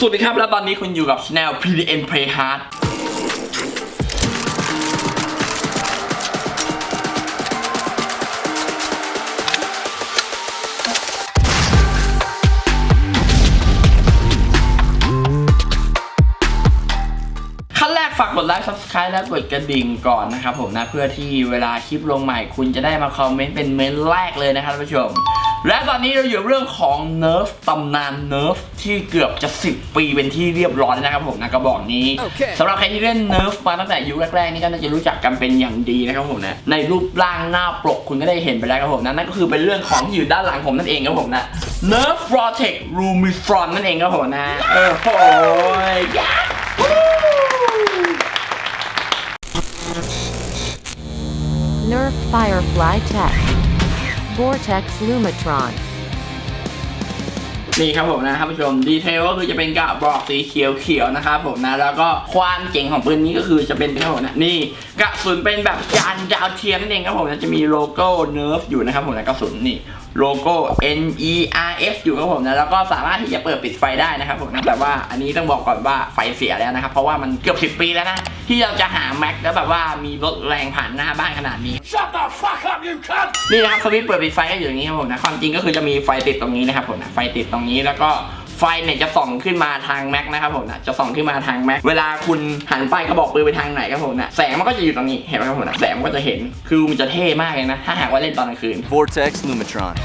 สวัสดีครับ แล้วตอนนี้คุณอยู่กับ Channel PDN Play Hard ขั้นแรกฝากกดไลค์ Subscribe และกดกระดิ่งก่อนนะครับผมนะ เพื่อที่เวลาคลิปลงใหม่ คุณจะได้มาคอมเมนต์เป็นเมนต์แรกเลยนะครับท่านผู้ชม และตอนนี้เราอยู่เรื่องของ Nerf ตำนาน Nerf ที่เกือบจะ 10 ปีเป็นที่เรียบร้อยแล้วนะครับผมนะกระบอกนี้โอเคสำหรับใครที่เล่น Nerf มาตั้งแต่ยุคแรกๆนี่ก็น่าจะรู้จักกันเป็นอย่างดีนะครับผมนะในรูปร่างหน้าปกคุณก็ได้เห็นไปแล้วครับผมนะนั่นก็คือเป็นเรื่องของที่อยู่ด้านหลังผมนั่นเองครับผมนะ Nerf Protect Lumifron นั่นเองครับผมนะเออโหยยะวู้ Nerf Firefly Tech. Vortex Lumitron. นี่ครับผมนะท่านผู้ชมดีเทลก็คือจะเป็นกระบอกสีเขียวเขียวๆนะครับผมนะแล้วก็ความเจ๋งของปืนนี้ก็คือจะเป็นครับผมนะนี่กระสุนเป็นแบบยานดาวเทียมนั่นเองครับผมนะจะมีโลโก้ Nerf อยู่นะครับผมนะกระสุนนี่โลโก้ N E R F อยู่ครับผมนะแล้วก็สามารถที่จะเปิดปิดไฟได้นะครับผมนะแต่ว่าอันนี้ต้องบอกก่อนว่าไฟเสียแล้วนะครับเพราะว่ามันเกือบ 10 ปีแล้วนะ ที่เราจะหาแม็กแล้วแบบว่ามีรถแรงผ่านหน้าบ้านขนาดนี้ Shut the fuck up you cunt นี่นะครับสวิตช์เปิดปิดไฟก็อยู่อย่างนี้ครับผมนะความจริงก็คือจะมีไฟติดตรงนี้นะครับผมนะไฟติดตรงนี้แล้วก็ไฟเนี่ยจะส่องขึ้นมาทางแม็กนะครับผมนะจะส่องขึ้นมาทางแม็กเวลาคุณหันไปกระบอกปืนไปทางไหนครับผมนะแสงมันก็จะอยู่ตรงนี้เห็นไหมครับผมนะแสงมันก็จะเห็นคือมันจะเท่มากเลยนะถ้าหากว่าเล่นตอนกลางคืน Vortex Lumitron.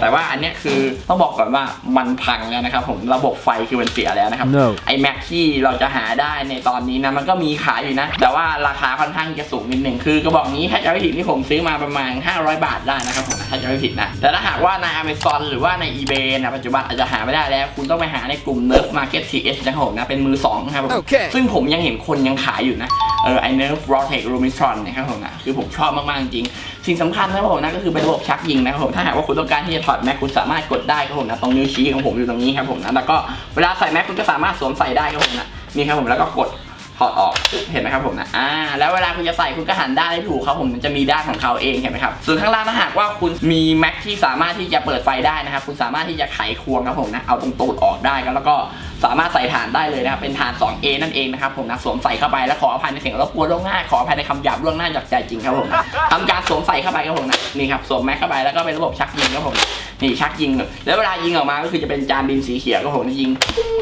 แต่ว่าอันเนี้ยคือต้องบอกก่อนว่ามันพังแล้วนะครับผมระบบไฟคือมันเสียแล้วนะครับ No ไอแม็กที่เราจะหาได้ในตอนนี้นะมันก็มีขายอยู่นะ แต่ว่าราคาค่อนข้างจะสูงนิดหนึ่งคือกระบอกนี้ถ้าจะไม่ผิดที่ผมซื้อมาประมาณ 500 บาทได้นะครับผมถ้าจะไม่ผิดนะ แต่ถ้าหากว่าใน Amazon หรือว่าใน eBay นะปัจจุบันอาจจะหาไม่ได้แล้ว คุณต้องไปหาในกลุ่ม Nerf Market TH นะครับผมนะเป็นมือสองนะครับผมโอเคซึ่งผมยังเห็นคนยังขายอยู่นะ เออไอเนิร์ฟรอเทครูมิทรอนนะครับผมนะคือผมชอบมากๆจริงสิ่งสำคัญนะครับผมนะก็คือเป็นระบบชักยิงนะครับผมถ้าหากว่าคุณต้องการที่จะถอดแม็กคุณสามารถกดได้ครับผมนะตรงนิ้วชี้ของผมอยู่ตรงนี้ครับผมนะแล้วก็เวลาใส่แม็กคุณก็สามารถสวมใส่ได้ครับผมนะนี่ครับผมแล้วก็กดถอดออกเห็นไหมครับผมนะอ่าแล้วเวลาคุณจะใส่คุณก็หันด้านให้ถูกครับผมมันจะมีด้านของเขาเองเห็นไหมครับส่วนข้างล่างถ้าหากว่าคุณมีแม็กที่สามารถที่จะเปิดไฟได้นะครับคุณสามารถที่จะไขควงครับผมนะเอาตรงตูดออกได้แล้วก็ สามารถใส่ฐานได้เลยนะครับเป็นฐาน 2A นั่นเองนะครับผมนะสวมใส่เข้าไปแล้วขออภัยในเสียงรบกวนล่วงหน้าขออภัยในคำหยาบล่วงหน้าจากใจจริงครับผมทำการสวมใส่เข้าไปครับผมนะนี่ครับสวมแม็กเข้าไปแล้วก็เป็นระบบชักยิงครับผมนี่ชักยิง แล้วเวลายิงออกมาก็คือจะเป็นจานบินสีเขียวครับผมยิง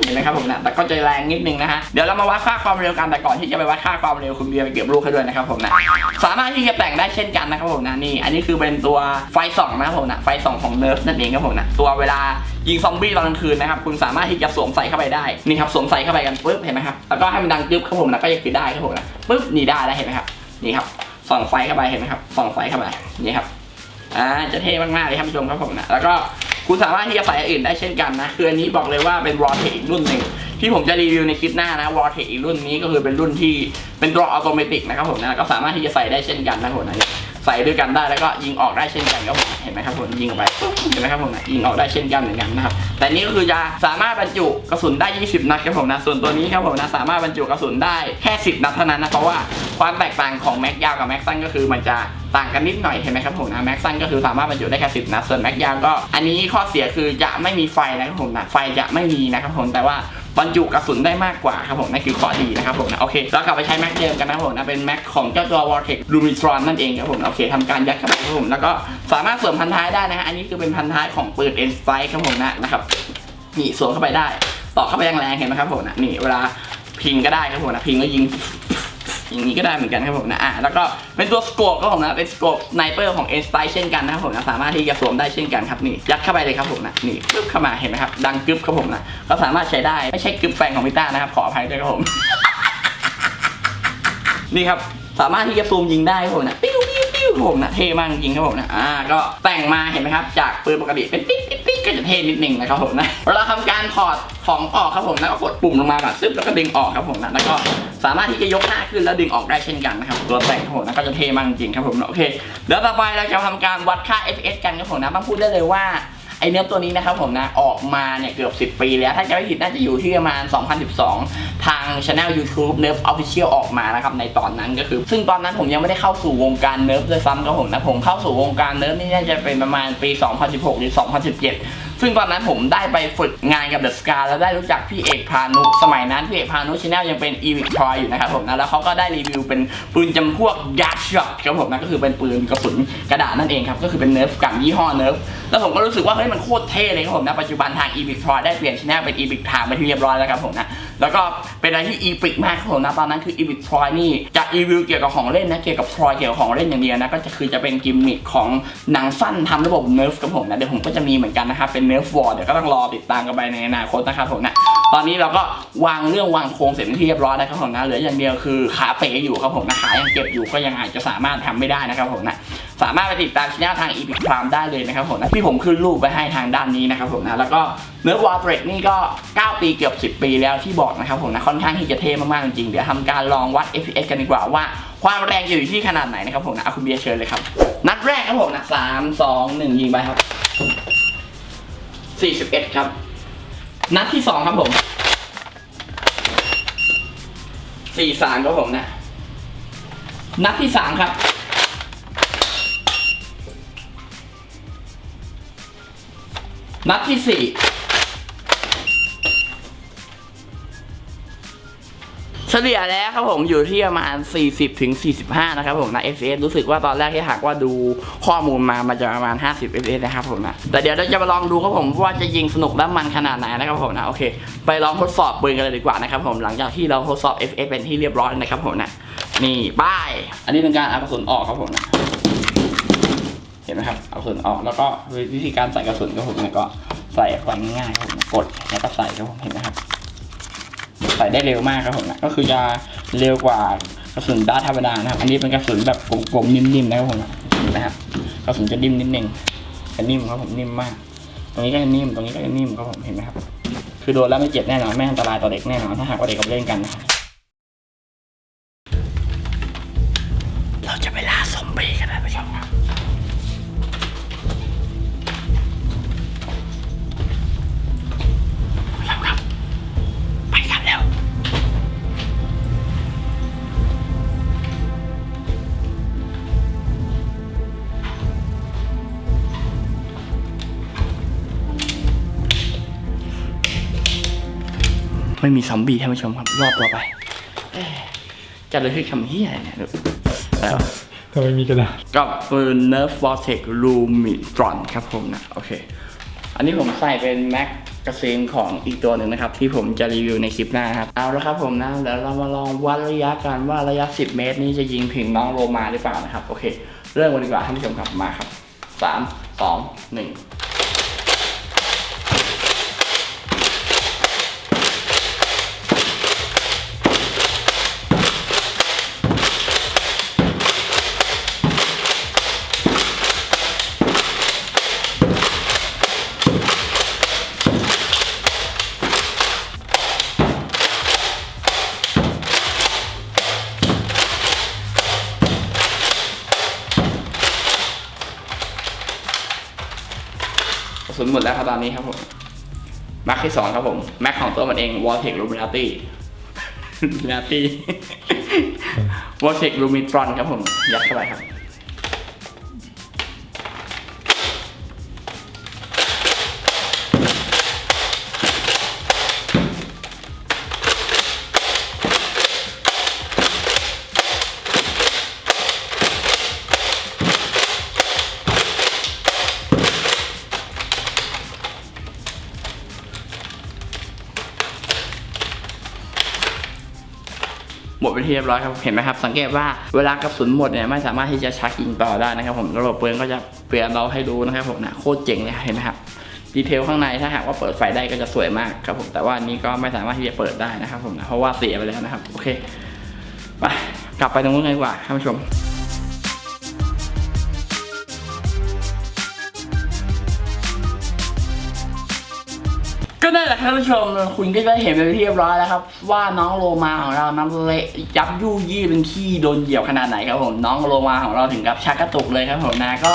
เห็นไหมครับผมนะแต่ก็จะแรงนิดนึงนะฮะเดี๋ยวเรามาวัดค่าความเร็วกันแต่ก่อนที่จะไปวัดค่าความเร็วคุณเบียร์ไปเก็บลูกให้ด้วยนะครับผมนะสามารถที่จะแต่งได้เช่นกันนะครับผมนะนี่อันนี้คือเป็นตัวไฟส่องนะครับผมนะไฟส่องของเนิร์ฟนั่นเองครับผมนะตัวเวลา ยิงซอมบี้ตอนกลางคืนนะครับคุณสามารถที่จะสวมใส่เข้าไปได้นี่ครับสวมใส่เข้าไปกันปุ๊บเห็นไหมครับแล้วก็ให้มันดังจึ๊บครับผมนะก็จะคือได้ครับผมนะปุ๊บนี่ได้แล้วเห็นไหมครับนี่ครับส่องไฟเข้าไปเห็นไหมครับส่องไฟเข้าไปนี่ครับอ่าจะเท่มากๆเลยท่านผู้ชมครับผมนะแล้วก็คุณสามารถที่จะใส่อื่นได้เช่นกันนะคืออันนี้บอกเลยว่าเป็นวอร์เทอีกรุ่นหนึ่งที่ผมจะรีวิวในคลิปหน้านะวอร์เทอีกรุ่นนี้ก็คือเป็นรุ่นที่เป็นตัวอัตโนมัตินะครับผมนะก็สามารถที่จะใส่ได้เช่นกันนะผมนะ ใส่ด้วยกันได้แล้วก็ยิงออกได้เช่นกันครับผมเห็นไหมครับผมยิงออกไปเห็นไหมครับผมยิงออกได้เช่นกันเหมือนกันนะครับแต่นี้ก็คือจะสามารถบรรจุกระสุนได้ 20 นัดครับผมนะส่วนตัวนี้ครับผมนะสามารถบรรจุกระสุนได้แค่ 10 นัดเท่านั้นนะเพราะว่าความแตกต่างของแม็กยาวกับแม็กสั้นก็คือมันจะต่างกันนิดหน่อยเห็นไหมครับผมนะแม็กสั้นก็คือสามารถบรรจุได้แค่10นัดส่วนแม็กยาวก็ อันนี้ข้อเสียคือจะไม่มีไฟนะครับผมนะไฟจะไม่มีนะครับผมแต่ว่า บรรจุกระสุนได้มากกว่าครับผมนั่นคือข้อดีนะครับผมนะโอเคเรากลับไปใช้แม็กเดิมกันนะครับผมนะเป็นแม็กของเจ้าตัว Vortex Lumitron นั่นเองครับผมโอเคทำการยัดเข้าไปครับผมแล้วก็สามารถสวมพันท้ายได้นะฮะอันนี้คือเป็นพันท้ายของปืน N Strike ครับผมนะนะครับนี่สวมเข้าไปได้ต่อเข้าไปแรงๆเห็นไหมครับผมนะนี่เวลาพิงก็ได้ครับผมนะพิงก็ยิง อย่างนี้ก็ได้เหมือนกันครับผมนะอะแล้วก็เป็นตัวสโคปครับผมนะเป็นสโคปไนเปอร์ของ N Strike เช่นกันนะครับผมนะสามารถที่จะสวมได้เช่นกันครับนี่ยัดเข้าไปเลยครับผมนะนี่ปึ๊บเข้ามาเห็นไหมครับดังกึบครับผมนะก็สามารถใช้ได้ไม่ใช่กึบแฟนของพิต้านะครับขออภัยด้วยครับผมนี่ครับสามารถที่จะซูมยิงได้ครับผมนะปิ้วปิ้วปิ้วครับผมนะเท่มากจริงครับผมนะอ่าก็แต่งมาเห็นไหมครับ จากปืนปกติเป็นปิ๊กปิ๊กปิ๊กก็จะเท่นิดนึงนะครับผมนะเราทำการถอดของออกครับผมแล้วก็กดปุ่มลงมาก่อนซึบแล้วก็ดึงออกครับผมนะแล้วก็ สามารถที่จะยกหน้าขึ้นแล้วดึงออกได้เช่นกันนะครับตัวแต่งครับผมนะก็จะเท่มากจริงครับผมโอเคเดี๋ยวต่อไปเราจะทำการวัดค่า F S กันครับผมนะต้องพูดได้เลยว่าไอเนื้อตัวนี้นะครับผมนะออกมาเนี่ยเกือบ 10 ปีแล้ว ถ้าจะไม่ผิดน่าจะอยู่ที่ประมาณ 2012 ทางช anel YouTube Nerf Official ออกมานะครับในตอนนั้นก็คือ ซึ่งตอนนั้นผมยังไม่ได้เข้าสู่วงการ Nerf เลยซ้ำครับผมนะผมเข้าสู่วงการ Nerf นี่น่าจะเป็นประมาณปี 2016 หรือ 2017 ซึ่งตอนนั้นผมได้ไปฝึกงานกับเดอะสกาแล้วได้รู้จักพี่เอกพานุ สมัยนั้นพี่เอกพานุชแนลยังเป็นอีวิกทอยอยู่นะครับผมนะแล้วเขาก็ได้รีวิวเป็นปืนจำพวกยัดช็อตครับผมนะก็คือเป็นปืนกระสุนกระดาษนั่นเองครับก็คือเป็นเนิร์ฟกันยี่ห้อเนิร์ฟแล้วผมก็รู้สึกว่าเฮ้ยมันโคตรเท่เลยครับผมนะปัจจุบันทางอีวิกทอยได้เปลี่ยนชแนลเป็นอีวิกทามไปที่เรียบร้อยแล้วครับผมนะ แล้วก็เป็นอะไรที่อีพิกมากครับผมนะตอนนั้นคืออีวิคทรอยนี่จะรีวิวเกี่ยวกับของเล่นนะเกี่ยวกับทรอยเกี่ยวกับของเล่นอย่างเดียวนะก็จะคือจะเป็นกิมมิคของหนังสั้นทำระบบเนิร์ฟครับผมนะเดี๋ยวผมก็จะมีเหมือนกันนะครับเป็นเนิร์ฟวอร์เดี๋ยวก็ต้องรอติดตามกันไปในอนาคตนะครับผมนะตอนนี้เราก็วางเรื่องวางโครงเสร็จเป็นที่เรียบร้อยแล้วครับผมนะเหลืออย่างเดียวคือขาเป๋อยู่ครับผมนะขายังเก็บอยู่ก็ยังอาจจะสามารถทำไม่ได้นะครับผมนะ สามารถไปติดตามช่องทางอีพิพรามได้เลยนะครับผมนะที่ผมขึ้นรูปไปให้ทางด้านนี้นะครับผมนะแล้วก็เนื้อวอลเบรกนี่ก็ 9 ปีเกือบ 10 ปีแล้วที่บอกนะครับผมนะค่อนข้างที่จะเท่มากๆจริงเดี๋ยวทำการลองวัด FPS กันดีกว่าว่าความแรงอยู่ที่ขนาดไหนนะครับผมนะเอาคุณเบียร์เชิญเลยครับ นัดแรกครับผมนะสามสองหนึ่งยิงไปครับ41ครับ นัดที่สองครับผม43ครับผมนะ นัดที่สามครับ นัดที่สี่เฉลี่ยแล้วครับผมอยู่ที่ประมาณ 40ถึง45 นะครับผมนะ FPS รู้สึกว่าตอนแรกที่หากว่าดูข้อมูลมามันจะประมาณ 50 FPS นะครับผมนะ แต่เดี๋ยวเราจะมาลองดูครับผมว่าจะยิงสนุกและมันขนาดไหนนะครับผมนะ โอเค ไปลองทดสอบปืนกันเลยดีกว่านะครับผมหลังจากที่เราทดสอบ FPS เป็นที่เรียบร้อยนะครับผมนะ นี่ป้าย อันนี้เป็นการเอากระสุนออกครับผมนะ เห็นไหมครับเอากระสุนออกแล้วก็วิธีการใส่กระสุนครับผมเนี่ยก็ใส่ฟังง่ายๆผมกดแล้วก็ใส่ครับผมเห็นไหมครับ ใส่ได้เร็วมากครับผมนะก็คือจะเร็วกว่ากระสุนด้าธรรมดานะครับอันนี้เป็นกระสุนแบบกลมๆนิ่มๆนะครับผมนะครับกระสุนจะนิ่มนิดนึงจะนิ่มครับผมนิ่มมาก ตรงนี้ก็จะนิ่มตรงนี้ก็จะนิ่มครับผมเห็นไหมครับ คือโดนแล้วไม่เจ็บแน่นอนไม่อันตรายต่อเด็กแน่นอนถ้าหากว่าเด็กเอาไปเล่นกันนะครับ ไม่มีซอมบี้ท่านผู้ชมครับ รอบต่อไปเอ๊ะจะเลยคือคำเฮียอะไรเนี่ยแล้ว ทำไมมีกระดาษก็ปืน Nerf Vortex Lumitron ครับผมนะ โอเค อันนี้ผมใส่เป็นแม็กกาซีนของอีกตัวหนึ่งนะครับ ที่ผมจะรีวิวในคลิปหน้าครับ เอาละครับผมนะเดี๋ยวเรามาลองวัดระยะกันว่าระยะ 10 เมตร นี้จะยิงถึงน้องโลมาหรือเปล่านะครับ โอเค เริ่มกันดีกว่าท่านผู้ชมครับมาครับ 3 2 1 แล้วครับตอนนี้ครับผมแม็กที่สองครับผมแม็กของตัวมันเอง Vortex Luminati Luminati Vortex Lumitron ครับผมยัดเข้าไปครับ หมดไปที่เรียบร้อยครับเห็นไหมครับ สังเกตว่าเวลากระสุนหมดเนี่ยไม่สามารถที่จะชักยิงต่อได้นะครับ ผมระบบปืนก็จะเปลี่ยนเราให้ดูนะครับผมนะโคตรเจ๋งเลยเห็นไหมครับดีเทลข้างในถ้าหากว่าเปิดไฟได้ก็จะสวยมากครับผมแต่ว่านนี้ก็ไม่สามารถที่จะเปิดได้นะครับผมนะเพราะว่าเสียไปแล้วนะครับ โอเคไปกลับไปตรงนู้นกันดีกว่าท่านผู้ชม ก็นั่นแหละท่านผู้ชมคุณก็ได้เห็นไปที่เรียบร้อยแล้วครับ ว่าน้องโลมาของเรานั้นเละยับยู่ยี่เป็นขี้โดนเหยียบขนาดไหนครับผมน้องโลมาของเราถึงกับชักกระตุกเลยครับผมนะก็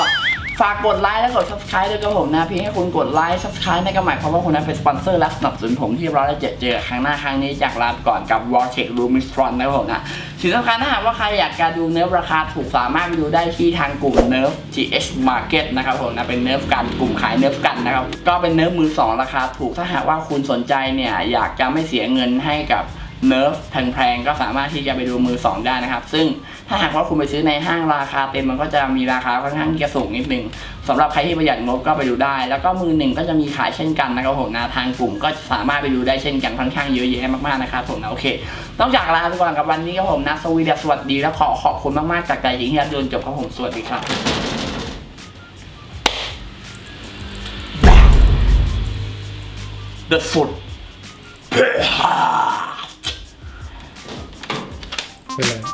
ฝากกดไลค์และกด subscribe ด้วยครับผมนะเพียงแค่คุณกดไลค์ subscribe นั่นก็หมายความว่าคุณนั้นเป็นสปอนเซอร์และสนับสนุนผมที่เราได้เจอเจอครั้งหน้าครั้งนี้จากลาก่อนกับ w a r t e c h r o o m i s t r o n นะครับผมนะสิ่งสำคัญถ้าหากว่าใครอยากจะดูเนิร์ฟราคาถูกสามารถไปดูได้ที่ทางกลุ่ม Nerf GH Market นะครับผมนะเป็นเนิร์ฟกันกลุ่มขายเนิร์ฟกันนะครับก็เป็นเนิร์ฟมือสองราคาถูกถ้าหากว่าคุณสนใจเนี่ยอยากจะไม่เสียเงินให้กับ เนิร์ฟแพงๆก็สามารถที่จะไปดูมือสองได้นะครับ ซึ่งถ้าหากว่าคุณไปซื้อในห้างราคาเต็มมันก็จะมีราคาค่อนข้างที่จะสูงนิดนึงสำหรับใครที่ประหยัดงบก็ไปดูได้ แล้วก็มือหนึ่งก็จะมีขายเช่นกันนะครับผมนะทางกลุ่มก็สามารถไปดูได้เช่นกันค่อนข้างเยอะแยะมากๆนะครับผมนะโอเค ต้องจากลาไปก่อนกับวันนี้ครับผมนะสวีเดัสสวัสดีและขอขอบคุณมากๆจากใจจริงที่รับดูจนจบครับผมสวัสดีครับ The foot เป็น ไร